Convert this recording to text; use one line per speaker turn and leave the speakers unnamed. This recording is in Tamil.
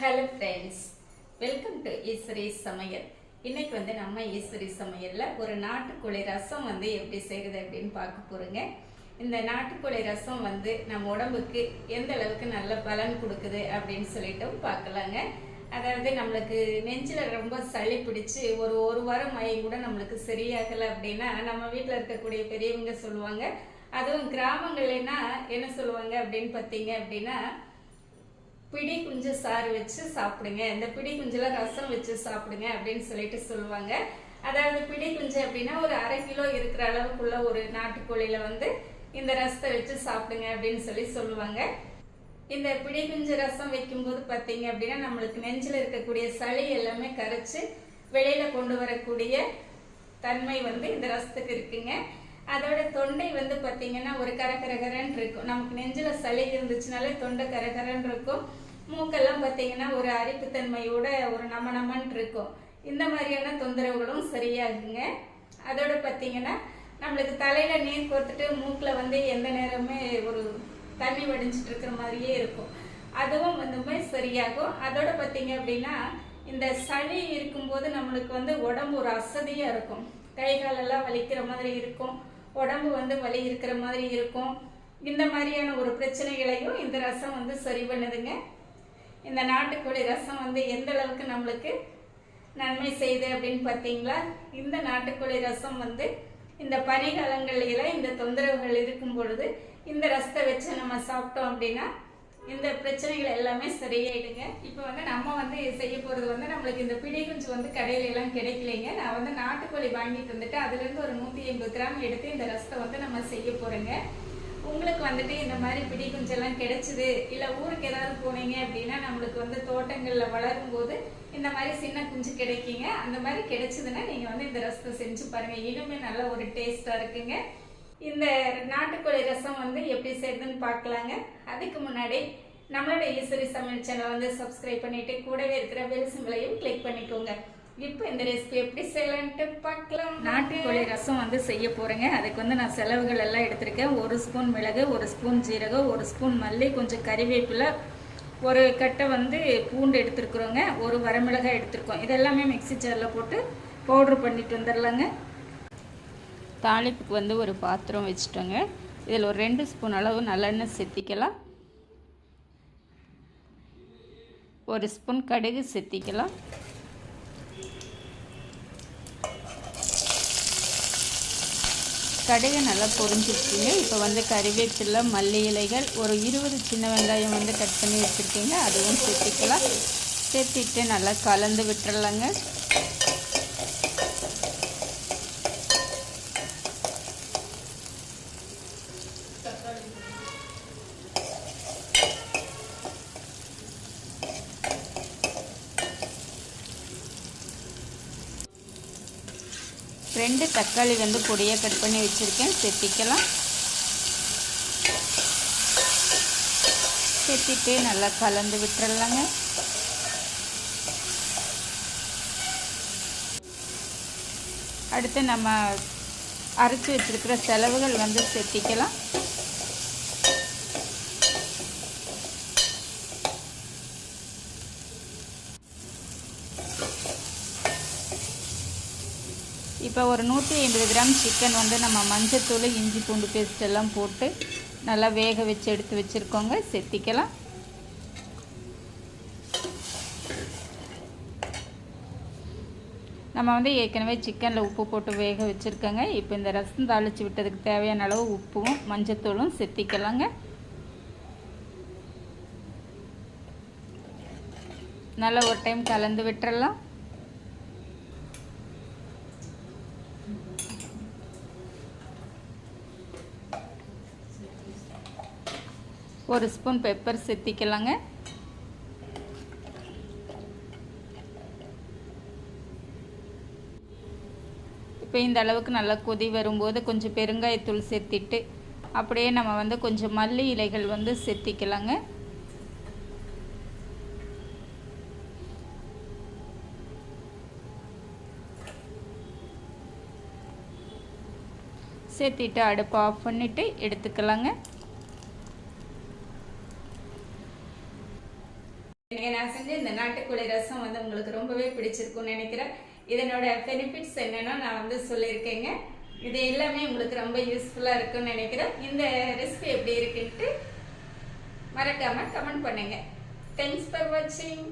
Hello friends welcome to Eswari Samayal இன்னைக்கு வந்து நம்ம ஈஸ்வரி சமையலில் ஒரு நாட்டுக்கோழி ரசம் வந்து எப்படி செய்கிறது அப்படின்னு பார்க்க போகிறோங்க இந்த நாட்டுக்கோழி ரசம் வந்து நம்ம உடம்புக்கு எந்த அளவுக்கு நல்ல பலன் கொடுக்குது அப்படின்னு சொல்லிட்டும் பார்க்கலாங்க. அதாவது நம்மளுக்கு நெஞ்சில் ரொம்ப சளி பிடிச்சி ஒரு ஒரு வாரம் மயம் கூட நம்மளுக்கு சரியாகலை அப்படின்னா நம்ம வீட்டில் இருக்கக்கூடிய பெரியவங்க சொல்லுவாங்க. அதுவும் கிராமங்கள்னா என்ன சொல்லுவாங்க அப்படின்னு பார்த்தீங்க அப்படின்னா பிடி குஞ்சு சாறு வச்சு சாப்பிடுங்க. இந்த பிடி குஞ்சில் ரசம் வச்சு சாப்பிடுங்க அப்படின்னு சொல்லிட்டு சொல்லுவாங்க. அதாவது பிடி குஞ்சு அப்படின்னா ஒரு அரை கிலோ இருக்கிற அளவுக்குள்ள ஒரு நாட்டுக்கோழியில வந்து இந்த ரசத்தை வச்சு சாப்பிடுங்க அப்படின்னு சொல்லி சொல்லுவாங்க. இந்த பிடி குஞ்சு ரசம் வைக்கும்போது பார்த்தீங்க அப்படின்னா நம்மளுக்கு நெஞ்சில் இருக்கக்கூடிய சளி எல்லாமே கரைச்சு வெளியில கொண்டு வரக்கூடிய தன்மை வந்து இந்த ரசத்துக்கு இருக்குங்க. அதோட தொண்டை வந்து பார்த்தீங்கன்னா ஒரு கரகரகரன்னு இருக்கும். நமக்கு நெஞ்சில் சளி இருந்துச்சுனாலே தொண்டை கரகரன்னு இருக்கும். மூக்கெல்லாம் பார்த்தீங்கன்னா ஒரு அரிப்புத்தன்மையோட ஒரு நம நமன் இருக்கும். இந்த மாதிரியான தொந்தரவுகளும் சரியாகுங்க அதோட பார்த்தீங்கன்னா நம்மளுக்கு தலையில் நீர் கோர்த்துட்டு மூக்கில் வந்து எந்த நேரமே ஒரு தண்ணி வடிஞ்சிட்டு இருக்கிற மாதிரியே இருக்கும். அதுவும் வந்துமே சரியாகும். அதோட பார்த்தீங்க அப்படின்னா இந்த சளி இருக்கும்போது நம்மளுக்கு வந்து உடம்பு ஒரு அசதியாக இருக்கும். கை காலெல்லாம் வலிக்கிற மாதிரி இருக்கும். உடம்பு வந்து வலி இருக்கிற மாதிரி இருக்கும். இந்த மாதிரியான ஒரு பிரச்சனைகளையும் இந்த ரசம் வந்து சரி பண்ணுதுங்க. இந்த நாட்டுக்கோழி ரசம் வந்து எந்த அளவுக்கு நம்மளுக்கு நன்மை செய்யுது அப்படின்னு பார்த்தீங்களா? இந்த நாட்டுக்கோழி ரசம் வந்து இந்த பனிகாலங்களில் இந்த தொந்தரவுகள் இருக்கும் பொழுது இந்த ரசத்தை வச்சு நம்ம சாப்பிட்டோம் அப்படின்னா இந்த பிரச்சனைகள் எல்லாமே சரியாயிடுங்க. இப்போ வந்து நம்ம வந்து செய்ய போகிறது வந்து நம்மளுக்கு இந்த பிடி குஞ்சு வந்து கடையில எல்லாம் கிடைக்கலைங்க. நான் வந்து நாட்டுக்கோழி வாங்கிட்டு வந்துட்டு அதுலேருந்து ஒரு நூற்றி எண்பது கிராம் எடுத்து இந்த ரசத்தை வந்து நம்ம செய்ய போகிறோங்க உங்களுக்கு வந்துட்டு இந்த மாதிரி பிடி குஞ்செல்லாம் கிடைச்சிது இல்லை ஊருக்கு ஏதாவது போனீங்க அப்படின்னா நம்மளுக்கு வந்து தோட்டங்களில் வளரும் போது இந்த மாதிரி சின்ன குஞ்சு கிடைக்குங்க. அந்த மாதிரி கிடைச்சதுன்னா நீங்கள் வந்து இந்த ரசத்தை செஞ்சு பாருங்கள் இனிமே நல்ல ஒரு டேஸ்ட்டாக இருக்குங்க. இந்த நாட்டுக்கோழி ரசம் வந்து எப்படி செய்யுதுன்னு பார்க்கலாங்க. அதுக்கு முன்னாடி நம்மளோட ஈஸ்வரி சமையல் சேனல் வந்து சப்ஸ்கிரைப் பண்ணிட்டு கூடவே இருக்கிற பெல் சிம்பிளையும் கிளிக் பண்ணிக்கோங்க. இப்போ இந்த ரெசிபி எப்படி செய்யலான்ட்டு பார்க்கலாம். நாட்டுக்கோழி ரசம் வந்து செய்ய போறேங்க. அதுக்கு வந்து நான் செலவுகள் எல்லாம் எடுத்திருக்கேன். ஒரு ஸ்பூன் மிளகு ஒரு ஸ்பூன் ஜீரகம் ஒரு ஸ்பூன் மல்லி கொஞ்சம் கறிவேப்பிலை ஒரு கட்டை வந்து பூண்டு எடுத்துருக்குறோங்க. ஒரு வரமிளகாய் எடுத்திருக்கோம். இதெல்லாமே மிக்ஸி ஜாரில் போட்டு பவுட்ரு பண்ணிட்டு வந்துடலாங்க தாளிப்புக்கு வந்து ஒரு பாத்திரம் வச்சுட்டோங்க. இதில் ஒரு ரெண்டு ஸ்பூன் அளவு நல்லெண்ணெய் செத்திக்கலாம் ஒரு ஸ்பூன் கடுகு செத்திக்கலாம். கடுகு நல்லா பொரிஞ்சிருச்சுங்க. இப்போ வந்து கறிவேப்பிலை மல்லி இலைகள் ஒரு இருபது சின்ன வெங்காயம் வந்து கட் பண்ணி வச்சுருக்கீங்க அதுவும் சேர்த்திக்கலாம். சேர்த்திட்டு நல்லா கலந்து விட்டுறலாங்க. ரெண்டு தக்காளி வந்து பொடியாக கட் பண்ணி வச்சுருக்கேன். செத்திக்கலாம். செத்திட்டு நல்லா கலந்து விட்டுறலாங்க. அடுத்து நம்ம அரைச்சி வச்சிருக்கிற செலவுகள் வந்து செத்திக்கலாம். இப்போ ஒரு நூற்றி ஐம்பது கிராம் சிக்கன் வந்து நம்ம மஞ்சத்தூள் இஞ்சி பூண்டு பேஸ்ட் எல்லாம் போட்டு நல்லா வேக வச்சு எடுத்து வச்சுருக்கோங்க. செத்திக்கலாம். நம்ம வந்து ஏற்கனவே சிக்கனில் உப்பு போட்டு வேக வச்சுருக்கோங்க. இப்போ இந்த ரசம் தாளித்து விட்டதுக்கு தேவையான அளவு உப்பும் மஞ்சத்தூளும் செத்திக்கலாங்க. நல்லா ஒரு டைம் கலந்து விட்டுறலாம். ஒரு ஸ்பூன் பெப்பர் சேர்த்திக்கலாங்க இப்போ இந்த அளவுக்கு நல்லா கொதி வரும்போது கொஞ்சம் பெருங்காயத்தூள் சேர்த்திட்டு அப்படியே நம்ம வந்து கொஞ்சம் மல்லி இலைகள் வந்து செத்திக்கலாங்க. சேர்த்திட்டு அடுப்பை ஆஃப் பண்ணிவிட்டு எடுத்துக்கலாங்க. நீங்கள் நான் செஞ்ச இந்த நாட்டுக்கோழி ரசம் வந்து உங்களுக்கு ரொம்பவே பிடிச்சிருக்கும்னு நினைக்கிறேன். இதனோட பெனிஃபிட்ஸ் என்னன்னா நான் வந்து சொல்லியிருக்கேங்க. இது எல்லாமே உங்களுக்கு ரொம்ப யூஸ்ஃபுல்லாக இருக்கும்னு நினைக்கிறேன். இந்த ரெசிபி எப்படி இருக்குன்ட்டு மறக்காமல் கமெண்ட் பண்ணுங்கள் தேங்க்ஸ் ஃபார் வாட்சிங்